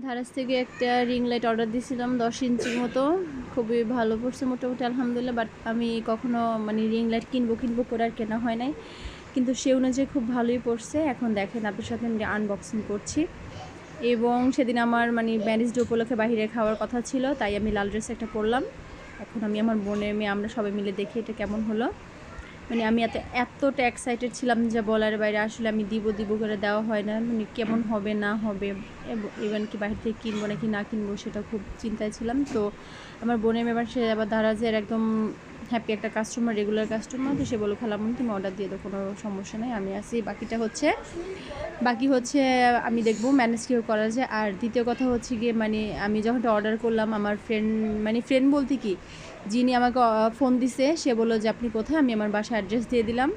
ধারাস থেকে একটা ring light order দিয়েছিলাম, দশ ইঞ্চির মতো। খুবই ভালো পড়ছে মোটামুটি, আলহামদুলিল্লাহ বাট আমি কখনো মানে রিং লাইট কিনবো কিনবো করে আর কেনা হয় নাই। কিন্তু সে অনুযায়ী খুব ভালোই পড়ছে। এখন দেখেন, আপনার সাথে আমি আনবক্সিং করছি। এবং সেদিন আমার মানে ম্যারেজ ডে উপলক্ষে বাইরে খাওয়ার কথা ছিল, তাই আমি লাল ড্রেস একটা পরলাম। এখন আমি আমার বোনের মেয়ে, আমরা সবাই মিলে দেখি এটা কেমন হলো। মানে আমি এত, এতটা এক্সাইটেড ছিলাম যে বলার বাইরে আসলে আমি দিব দিব করে দেওয়া হয় না। মানে কেমন হবে, না হবে ইভেন কি বাইরে থেকে কিনবো নাকি না কিনবো সেটা খুব চিন্তায় ছিলাম। তো আমার বোনের ব্যাপার, সে আবার দারাজের একদম হ্যাপি একটা কাস্টমার রেগুলার কাস্টমার তো সে বলো খালামুন তুমি অর্ডার দিয়ে দাও কোনো সমস্যা নেই, আমি আসি বাকিটা হচ্ছে বাকি হচ্ছে, আমি দেখব ম্যানেজ কীভাবে করা যায়। আর দ্বিতীয় কথা হচ্ছে গিয়ে মানে আমি যখনটা অর্ডার করলাম, আমার ফ্রেন্ড মানে ফ্রেন্ড বলতে কি, যিনি আমাকে ফোন দিছে, সে বলল যে, আপনি কোথায়? আমি আমার বাসায় অ্যাড্রেস দিয়ে দিলাম।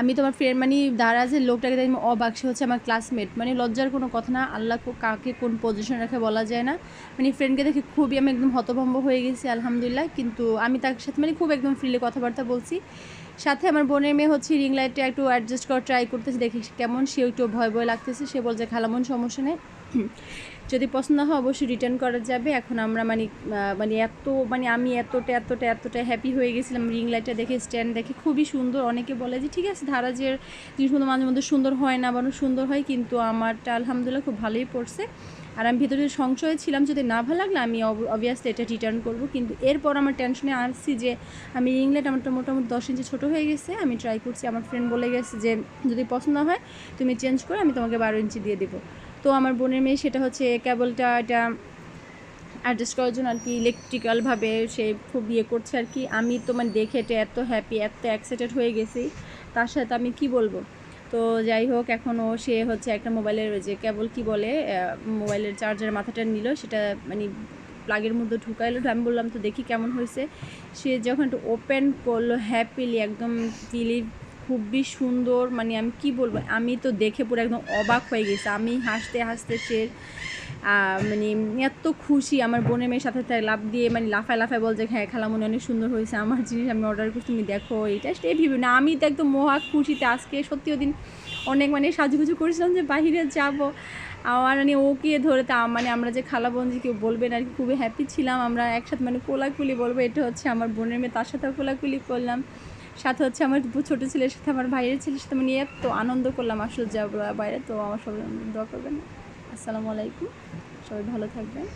আমি তোমার ফ্রেন্ড মানে দাঁড়া যে লোকটাকে দেখি অবাক, সে হচ্ছে আমার ক্লাসমেট মানে লজ্জার কোনো কথা না, আল্লাহ কাকে কোন পজিশন রাখে বলা যায় না। মানে ফ্রেন্ডকে দেখে খুবই আমি একদম হতভম্ব হয়ে গেছি, আলহামদুলিল্লাহ। কিন্তু আমি তার সাথে মানে খুব একদম ফ্রিলি কথাবার্তা বলছি। সাথে আমার বোনের মেয়ে হচ্ছে রিং লাইটটা একটু অ্যাডজাস্ট করা ট্রাই করতেছে, দেখি কেমন, সে একটু ভয় ভয় লাগতেছে। সে বলছে, খালামন, সমস্যা নেই। যদি পছন্দ হয়, অবশ্যই রিটার্ন করা যাবে। এখন আমরা মানে মানে এত মানে আমি এতটা এতটা এতটা হ্যাপি হয়ে গেছিলাম রিং লাইটটা দেখে স্ট্যান্ড দেখে। খুবই সুন্দর। অনেকে বলে যে, ঠিক আছে ধারাজের জিনিসগুলো মাঝে মধ্যে সুন্দর হয় না বানো সুন্দর হয়, কিন্তু আমারটা আলহামদুলিল্লাহ খুব ভালোই পড়ছে। আর আমি ভিতরে সংশয়ে ছিলাম, যদি না ভালো লাগলে আমি অবভিয়াসলি এটা রিটার্ন করব। কিন্তু এরপর আমার টেনশনে আসছি যে, আমি রিং লাইট আমারটা মোটামুটি দশ ইঞ্চি ছোটো হয়ে গেছে। আমি ট্রাই করছি, আমার ফ্রেন্ড বলে গেছে যে, যদি পছন্দ হয়, তুমি চেঞ্জ করে আমি তোমাকে বারো ইঞ্চি দিয়ে দেবো। তো আমার বোনের মেয়ে সেটা হচ্ছে কেবলটা এটা অ্যাডজাস্ট করার জন্য আর কি ইলেকট্রিক্যালভাবে সে খুব ইয়ে করছে আর কি। আমি তো মানে দেখে এটা এত হ্যাপি এত এক্সাইটেড হয়ে গেছি। তার সাথে আমি কি বলব? তো যাই হোক এখনও সে হচ্ছে একটা মোবাইলের যে কেবল কি বলে মোবাইলের চার্জার মাথাটা নিল, সেটা মানে প্লাগের মধ্যে ঢুকাইলো। আমি বললাম, তো দেখি কেমন হয়েছে? সে যখন একটু ওপেন করল হ্যাপিলি একদম ফিলি খুবই সুন্দর মানে আমি কি বলব, আমি তো দেখে পুরো একদম অবাক হয়ে গেছি। আমি হাসতে হাসতে সে মানে এত খুশি, আমার বোনের মেয়ের সাথে লাভ দিয়ে মানে লাফায় লাফায় বলছে হ্যাঁ খালা মনে অনেক সুন্দর হয়েছে, আমার জিনিস আমি অর্ডার করছি, তুমি দেখো, এইটা সে ভিভি না। আমি তো একদম মহা খুশিতে আজকে সত্যি ওদিন অনেক মানে সাজুগুজু করেছিলাম যে বাইরে যাব। আমার মানে ওকে ধরে তা মানে আমরা যে খালা বোন যে কেউ বলবেন আর কি, খুবই হ্যাপি ছিলাম। আমরা একসাথে মানে কোলাকুলি বলব, এটা হচ্ছে আমার বোনের মেয়ে, তার সাথেও কোলাকুলি করলাম। সাথে হচ্ছে আমার ছোটো ছেলের সাথে, আমার ভাইয়ের ছেলের সাথে আমি নিয়ে এত আনন্দ করলাম আসলে যাব বাইরে, তো আমার সবাই দোয়া করবেন। আসসালামু আলাইকুম। সবাই ভালো থাকবেন।